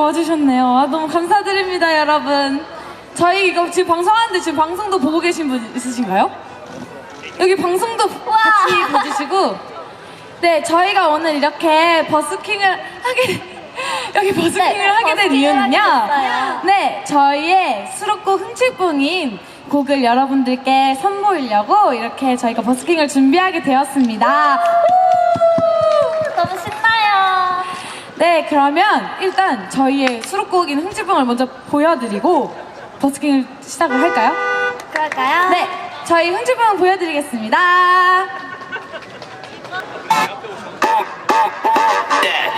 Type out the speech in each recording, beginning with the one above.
와주셨네요. 아, 너무 감사드립니다, 여러분. 저희 이거 지금 방송하는데 지금 방송도 보고 계신 분 있으신가요? 여기 방송도 같이 봐주시고. 네, 저희가 오늘 이렇게 버스킹을 하게, 여기 버스킹을 네, 하게 된 이유는요. 네, 저희의 수록곡 흥칫뿡인 곡을 여러분들께 선보이려고 이렇게 저희가 버스킹을 준비하게 되었습니다. 네, 그러면 일단 저희의 수록곡인 흥지붕을 먼저 보여드리고 버스킹을 시작을 할까요? 그럴까요? 네, 저희 흥질붕 보여드리겠습니다. 네.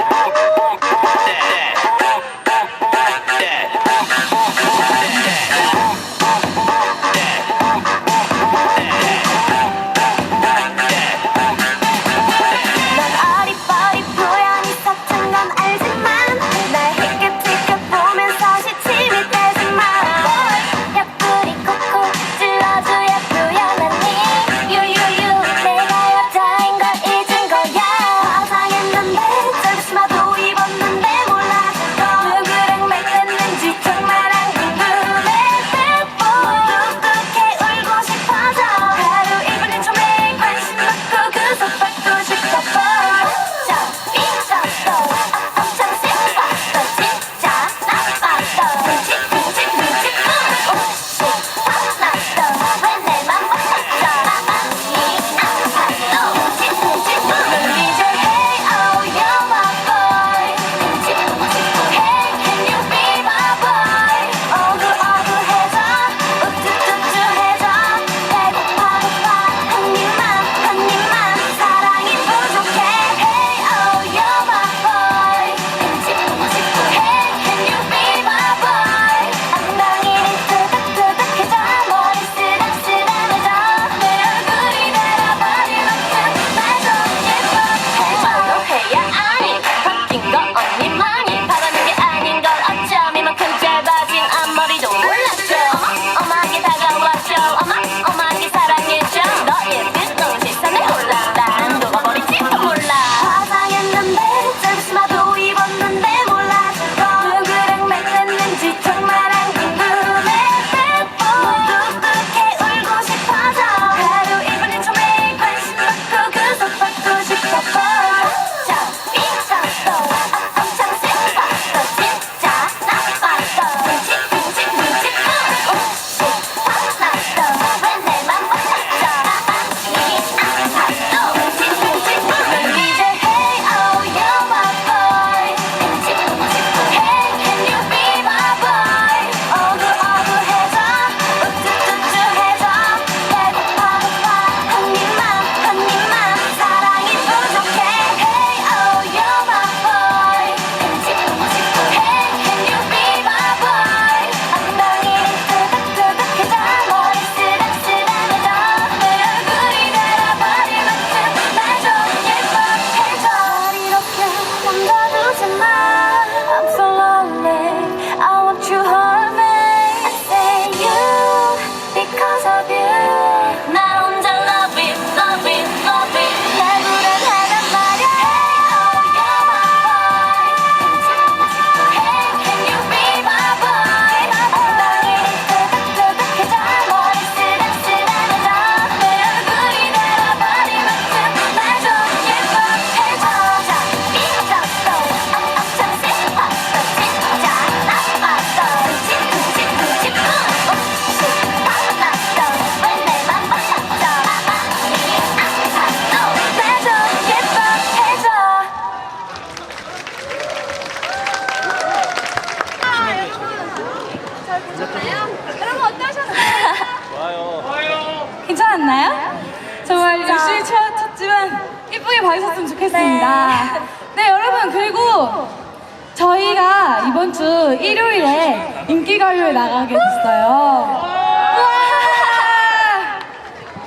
친구가 이번 주 일요일에 인기가요에 나가게 됐어요.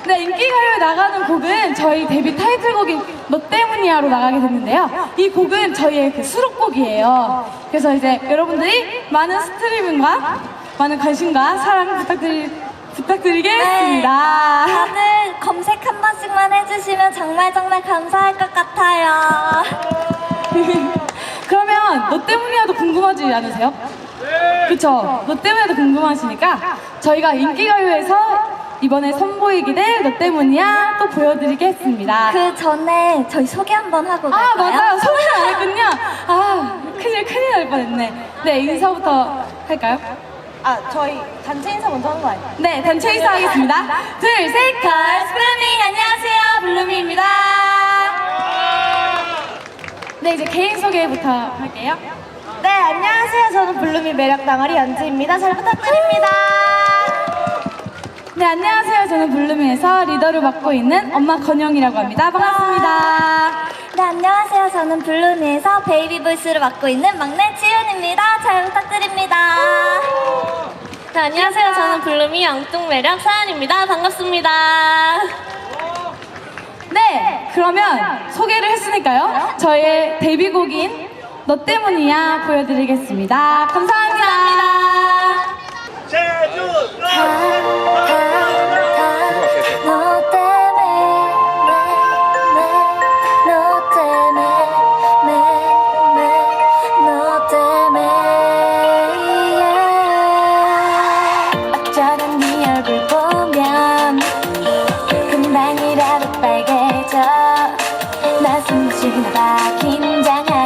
네, 인기가요에 나가는 곡은 저희 데뷔 타이틀곡인 너 때문이야로 나가게 됐는데요. 이 곡은 저희의 그 수록곡이에요. 그래서 이제 여러분들이 많은 스트리밍과 많은 관심과 사랑 부탁드리, 부탁드리겠습니다. 오늘 네, 검색 한 번씩만 해주시면 정말 정말 감사할 것 같아요. 그러면 너 때문이라도 궁금하지 않으세요? 그쵸? 너 때문에도 궁금하시니까 저희가 인기가요에서 이번에 선보이기를 너 때문이야 또 보여드리겠습니다. 그 전에 저희 소개 한번 하고 갈까요? 아 맞아요 소개를 안 했군요. 아 큰일 큰일 날 뻔했네. 네 인사부터 할까요? 아, 저희 단체 인사 먼저 하는 거 아니에요? 네 단체 인사 하겠습니다. 둘셋 걸스 블루밍 안녕하세요 블루밍입니다. 네 이제 개인 소개부터 할게요. 네, 안녕하세요. 저는 블루미 매력 덩어리 연지입니다. 잘 부탁드립니다. 네 안녕하세요 저는 블루밍에서 리더를 맡고 있는 엄마 건영이라고 합니다. 반갑습니다. 네, 안녕하세요. 저는 블루미에서 베이비 보이스를 맡고 있는 막내 지윤입니다. 잘 부탁드립니다. 네, 안녕하세요. 저는 블루미 앙뚱매력 사연입니다. 반갑습니다. 네, 그러면 소개를 했으니까요. 저의 데뷔곡인 너 때문이야 보여드리겠습니다. 감사합니다. 너 긴장하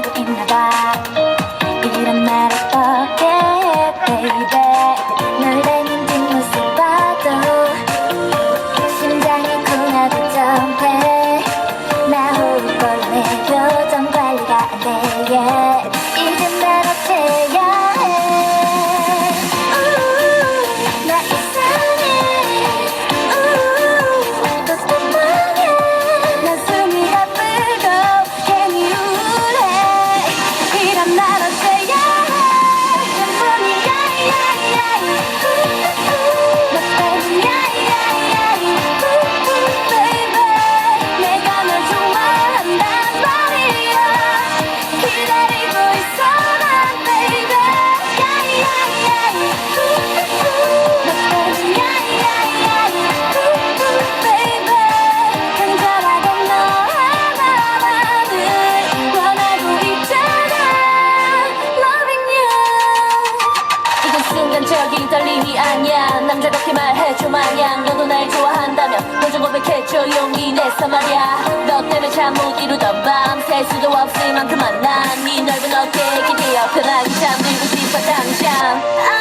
남자답게 말해줘. 마냥 너도 날 좋아한다면 먼저 고백해줘. 용기 내서 말야. 너 때문에 잠 못 이루던 밤. 셀 수도 없을 만큼만 난네 넓은 어깨에 기대어 편하게 잠들고 싶어 당장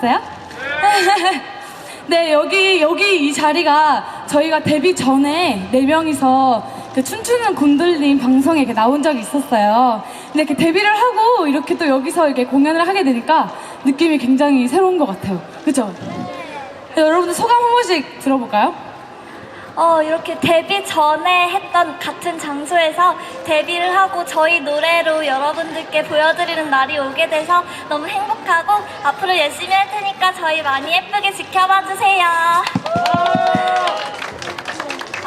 괜찮았어요? 네, 여기, 여기 이 자리가 저희가 데뷔 전에 네 명이서 그 춤추는 곤돌림 방송에 이렇게 나온 적이 있었어요. 근데 이렇게 데뷔를 하고 이렇게 또 여기서 이렇게 공연을 하게 되니까 느낌이 굉장히 새로운 것 같아요. 그죠? 네, 여러분들 소감 한 번씩 들어볼까요? 어, 이렇게 데뷔 전에 했던 같은 장소에서 데뷔를 하고 저희 노래로 여러분들께 보여드리는 날이 오게 돼서 너무 행복하고 앞으로 열심히 할 테니까 저희 많이 예쁘게 지켜봐 주세요.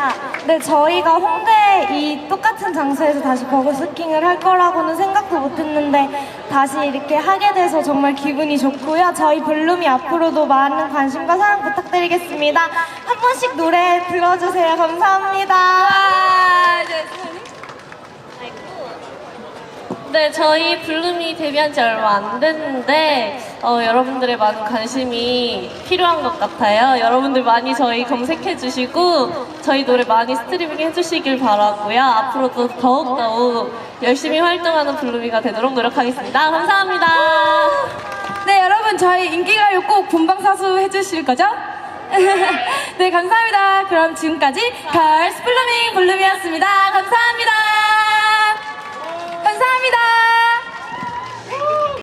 아, 네, 저희가 홍대 이 똑같은 장소에서 다시 버거스킹을 할 거라고는 생각도 못 했는데 다시 이렇게 하게 돼서 정말 기분이 좋고요. 저희 블룸이 앞으로도 많은 관심과 사랑 부탁드리겠습니다. 한 번씩 노래 들어주세요. 감사합니다. 네, 저희 블룸이 데뷔한 지 얼마 안 됐는데 어, 여러분들의 많은 관심이 필요한 것 같아요. 여러분들 많이 저희 검색해 주시고 저희 노래 많이 스트리밍 해 주시길 바라고요. 앞으로도 더욱더욱 열심히 활동하는 블룸이가 되도록 노력하겠습니다. 감사합니다. 네, 여러분 저희 인기가요 꼭 본방사수 해주실 거죠? 네, 감사합니다. 그럼 지금까지 걸스 블루밍 블룸이었습니다. 감사합니다. 감사합니다.